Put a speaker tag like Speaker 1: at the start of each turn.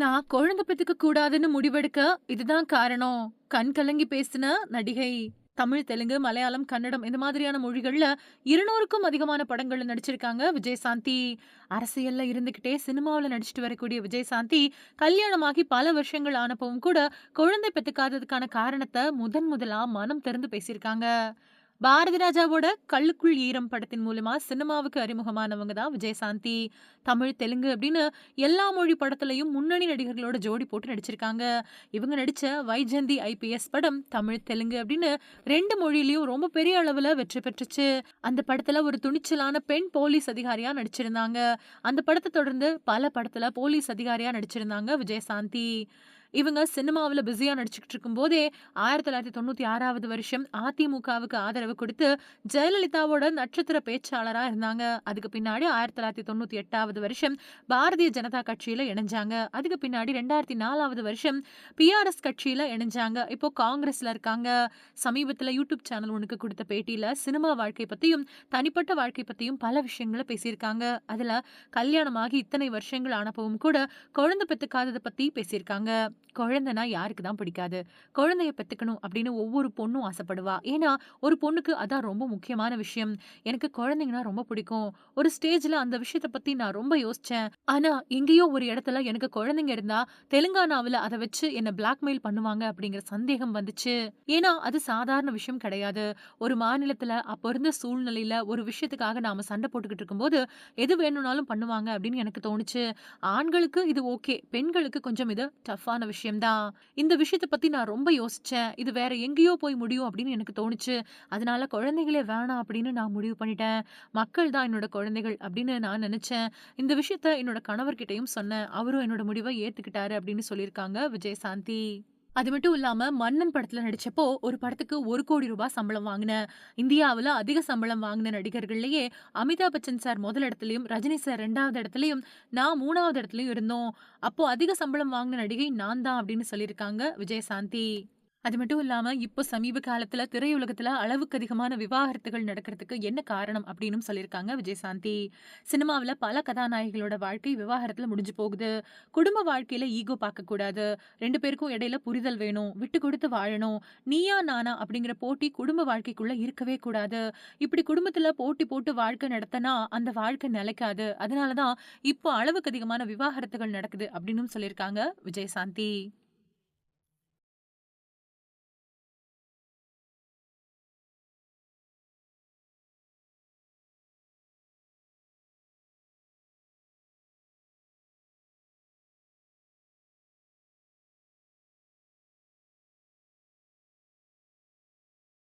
Speaker 1: நான் குழந்தை பெத்துக்க கூடாதுன்னு முடிவெடுக்க இதுதான் காரணம். கண் கலங்கி பேசின நடிகை. தமிழ், தெலுங்கு, மலையாளம், கன்னடம் இந்த மாதிரியான மொழிகள்ல 200க்கும் அதிகமான படங்கள்ல நடிச்சிருக்காங்க விஜயசாந்தி. அரசியல்ல இருந்துகிட்டே சினிமாவுல நடிச்சுட்டு வரக்கூடிய விஜயசாந்தி, கல்யாணமாகி பல வருஷங்கள் ஆனப்பவும் கூட குழந்தை பெத்துக்காததுக்கான காரணத்த முதன் முதலா மனம் திறந்து பேசியிருக்காங்க. பாரதி ராஜாவோட கல்லுக்குள் ஈரம் படத்தின் மூலமா சினிமாவுக்கு அறிமுகமானவங்க தான் விஜயசாந்தி. தமிழ், தெலுங்கு அப்படின்னு எல்லா மொழி படத்துலையும் முன்னணி நடிகர்களோட ஜோடி போட்டு நடிச்சிருக்காங்க. இவங்க நடித்த வைஜந்தி ஐபிஎஸ் படம் தமிழ், தெலுங்கு அப்படின்னு ரெண்டு மொழியிலையும் ரொம்ப பெரிய அளவில் வெற்றி பெற்றுச்சு. அந்த படத்தில் ஒரு துணிச்சலான பெண் போலீஸ் அதிகாரியாக நடிச்சிருந்தாங்க. அந்த படத்தை தொடர்ந்து பல படத்தில் போலீஸ் அதிகாரியாக நடிச்சிருந்தாங்க விஜயசாந்தி. இவங்க சினிமாவில் பிஸியாக நடிச்சுக்கிட்டு இருக்கும்போதே 1996வது வருஷம் அதிமுகவுக்கு ஆதரவு கொடுத்து ஜெயலலிதாவோட நட்சத்திர பேச்சாளராக இருந்தாங்க. அதுக்கு பின்னாடி 1998வது வருஷம் பாரதிய ஜனதா கட்சியில் இணைஞ்சாங்க. அதுக்கு பின்னாடி 2004வது வருஷம் பிஆர்எஸ் கட்சியில் இணைஞ்சாங்க. இப்போ காங்கிரஸில் இருக்காங்க. சமீபத்தில் யூடியூப் சேனல் ஒன்றுக்கு கொடுத்த பேட்டியில் சினிமா வாழ்க்கை பற்றியும் தனிப்பட்ட வாழ்க்கை பற்றியும் பல விஷயங்களை பேசியிருக்காங்க. அதில் கல்யாணமாகி இத்தனை வருஷங்கள் ஆனப்பவும் கூட குழந்தை பெற்றுக்காததை பற்றி பேசியிருக்காங்க. குழந்தைனா யாருக்கு தான் பிடிக்காது? குழந்தைய பெற்றுக்கணும் அப்படின்னு ஒவ்வொரு பொண்ணும் ஆசைப்படுவா. ஏன்னா, ஒரு பொண்ணுக்கு அதான் ரொம்ப முக்கியமான விஷயம். எனக்கு குழந்தைங்கன்னா ரொம்ப பிடிக்கும். ஒரு ஸ்டேஜ்ல அந்த விஷயத்த பத்தி நான் ரொம்ப யோசிச்சேன். ஆனா, எங்கேயோ ஒரு இடத்துல எனக்கு குழந்தைங்க இருந்தா தெலுங்கானாவுல அதை வச்சு என்ன பிளாக்மெயில் பண்ணுவாங்க அப்படிங்கிற சந்தேகம் வந்துச்சு. ஏன்னா, அது சாதாரண விஷயம் கிடையாது. ஒரு மாநிலத்துல அப்போ இருந்த சூழ்நிலையில ஒரு விஷயத்துக்காக நாம சண்டை போட்டுக்கிட்டு இருக்கும்போது, எது வேணும்னாலும் பண்ணுவாங்க அப்படின்னு எனக்கு தோணுச்சு. ஆண்களுக்கு இது ஓகே. பெண்களுக்கு கொஞ்சம் இது டஃப்பான விஷயம் தான். இந்த விஷயத்த பத்தி நான் ரொம்ப யோசிச்சேன். இது வேற எங்கேயோ போய் முடியும் அப்படின்னு எனக்கு தோணுச்சு. அதனால குழந்தைகளே வேணாம் அப்படின்னு நான் முடிவு பண்ணிட்டேன். மக்கள் தான் என்னோட குழந்தைகள் அப்படின்னு நான் நினைச்சேன். இந்த விஷயத்த என்னோட கணவர்கிட்டையும் சொன்னேன். அவரும் என்னோட முடிவை ஏத்துக்கிட்டாரு அப்படின்னு சொல்லியிருக்காங்க விஜயசாந்தி. அது மட்டும் இல்லாம மன்னன் படத்துல நடிச்சப்போ, ஒரு படத்துக்கு ஒரு கோடி ரூபாய் சம்பளம் வாங்கின இந்தியாவுல அதிக சம்பளம் வாங்கின நடிகர்கள்லயே அமிதாப் பச்சன் சார் முதல் இடத்துலயும், ரஜினி சார் ரெண்டாவது இடத்துலயும், நான் மூணாவது இடத்துலயும் இருந்தோம். அப்போ அதிக சம்பளம் வாங்கின நடிகை நான் தான் அப்படின்னு சொல்லியிருக்காங்க விஜயசாந்தி. அது மட்டும் இல்லாம இப்போ சமீப காலத்துல திரையுலகத்துல அளவுக்கு அதிகமான விவாகரத்துகள் நடக்கிறதுக்கு என்ன காரணம் அப்படின்னும் சொல்லியிருக்காங்க விஜயசாந்தி. சினிமாவுல பல கதாநாயகிகளோட வாழ்க்கை விவாகரத்துல முடிஞ்சு போகுது. குடும்ப வாழ்க்கையில ஈகோ பார்க்கக்கூடாது. ரெண்டு பேருக்கும் இடையில புரிதல் வேணும். விட்டு கொடுத்து வாழணும். நீயா நானா அப்படிங்கிற போட்டி குடும்ப வாழ்க்கைக்குள்ள இருக்கவே கூடாது. இப்படி குடும்பத்துல போட்டி போட்டு வாழ்க்கை நடத்தினா அந்த வாழ்க்கை நிலைக்காது. அதனாலதான் இப்போ அளவுக்கு அதிகமான விவாகரத்துகள் நடக்குது அப்படின்னும் சொல்லியிருக்காங்க விஜயசாந்தி.